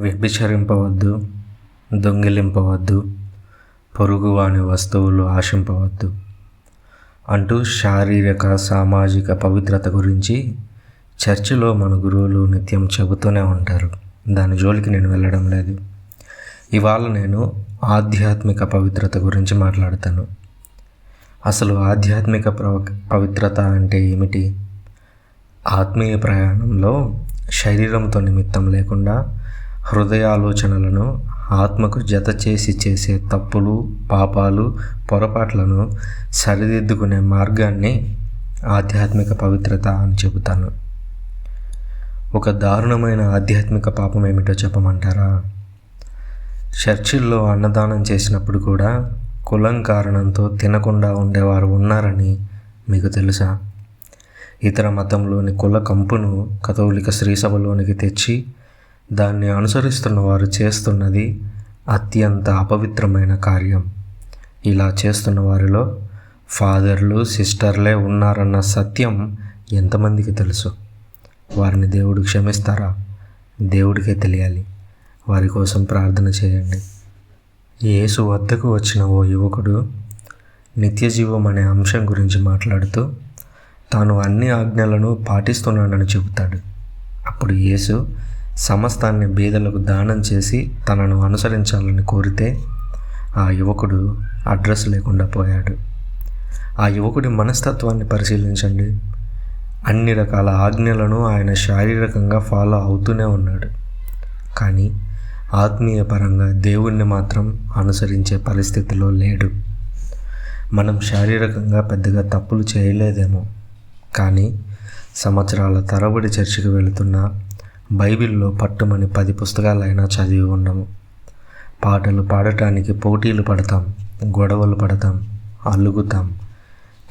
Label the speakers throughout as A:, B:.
A: వ్యభిచరింపవద్దు దొంగిలింపవద్దు పొరుగువాని వస్తువులు ఆశింపవద్దు. అంటూ శారీరక సామాజిక పవిత్రత గురించి చర్చిలో మన గురువులు నిత్యం చెబుతూనే ఉంటారు. దాని జోలికి నేను వెళ్ళడం లేదు. ఇవాళ నేను ఆధ్యాత్మిక పవిత్రత గురించి మాట్లాడతాను. అసలు ఆధ్యాత్మిక పవిత్రత అంటే ఏమిటి? ఆత్మీయ ప్రయాణంలో శరీరంతో నిమిత్తం లేకుండా హృదయాలోచనలను ఆత్మకు జత చేసి చేసే తప్పులు పాపాలు పొరపాట్లను సరిదిద్దుకునే మార్గాన్ని ఆధ్యాత్మిక పవిత్రత అని చెబుతాను. ఒక దారుణమైన ఆధ్యాత్మిక పాపం ఏమిటో చెప్పమంటారా? చర్చిల్లో అన్నదానం చేసినప్పుడు కూడా కులం కారణంతో తినకుండా ఉండేవారు ఉన్నారని మీకు తెలుసా? ఇతర మతంలోని కుల కంపును కథోలిక శ్రీసభలోనికి తెచ్చి దాన్ని అనుసరిస్తున్న వారు చేస్తున్నది అత్యంత అపవిత్రమైన కార్యం. ఇలా చేస్తున్న వారిలో ఫాదర్లు సిస్టర్లే ఉన్నారన్న సత్యం ఎంతమందికి తెలుసు? వారిని దేవుడు క్షమిస్తారా? దేవుడికే తెలియాలి. వారి కోసం ప్రార్థన చేయండి. యేసు వద్దకు వచ్చిన ఓ యువకుడు నిత్యజీవం అనే అంశం గురించి మాట్లాడుతూ తాను అన్ని ఆజ్ఞలను పాటిస్తున్నానని చెబుతాడు. అప్పుడు యేసు సమస్తాన్ని బీదలకు దానం చేసి తనను అనుసరించాలని కోరితే ఆ యువకుడు అడ్రస్ లేకుండా పోయాడు. ఆ యువకుడి మనస్తత్వాన్ని పరిశీలించండి. అన్ని రకాల ఆజ్ఞలను ఆయన శారీరకంగా ఫాలో అవుతూనే ఉన్నాడు. కానీ ఆత్మీయ పరంగా దేవుణ్ణి మాత్రం అనుసరించే పరిస్థితిలో లేడు. మనం శారీరకంగా పెద్దగా తప్పులు చేయలేదేమో. కానీ సంవత్సరాల తరబడి చర్చికి వెళుతున్న బైబిల్లో పట్టుమని పది పుస్తకాలైనా చదివి ఉండము పాటలు పాడటానికి పోటీలు పడతాం గొడవలు పడతాం అలుగుతాం.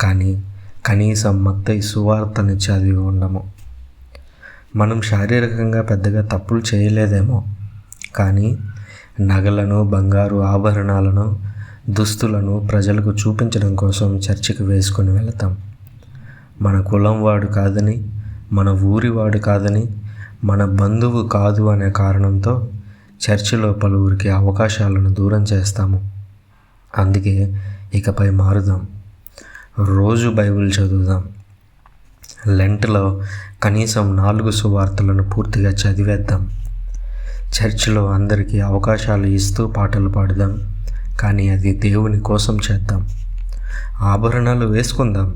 A: కానీ కనీసం మత్తై సువార్తని చదివి ఉండము. మనం శారీరకంగా పెద్దగా తప్పులు చేయలేదేమో. కానీ నగలను బంగారు ఆభరణాలను దుస్తులను ప్రజలకు చూపించడం కోసం చర్చికి వేసుకొని వెళతాం. మన కులం వాడు కాదని మన ఊరి వాడు కాదని మన బంధువు కాదు అనే కారణంతో చర్చిలో పలువురికి అవకాశాలను దూరం చేస్తాము. అందుకే ఇకపై మారుదాం. రోజు బైబిల్ చదువుదాం. లెంట్లో కనీసం నాలుగు సువార్తలను పూర్తిగా చదివేద్దాం. చర్చిలో అందరికీ అవకాశాలు ఇస్తూ పాటలు పాడుదాం. కానీ అది దేవుని కోసం చేద్దాం. ఆభరణాలు వేసుకుందాం.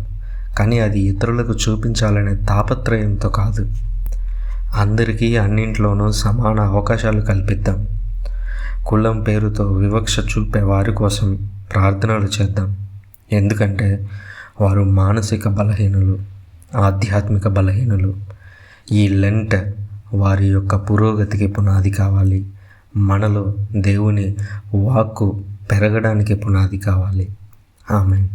A: కానీ అది ఇతరులకు చూపించాలనే తాపత్రయంతో కాదు. అందరికీ అన్నింట్లోనూ సమాన అవకాశాలు కల్పిద్దాం. కులం పేరుతో వివక్ష చూపే వారి కోసం ప్రార్థనలు చేద్దాం. ఎందుకంటే వారు మానసిక బలహీనులు ఆధ్యాత్మిక బలహీనులు. ఈ లెంట్ వారి యొక్క పురోగతికి పునాది కావాలి. మనలో దేవుని వాక్కు పెరగడానికి పునాది కావాలి. ఆమె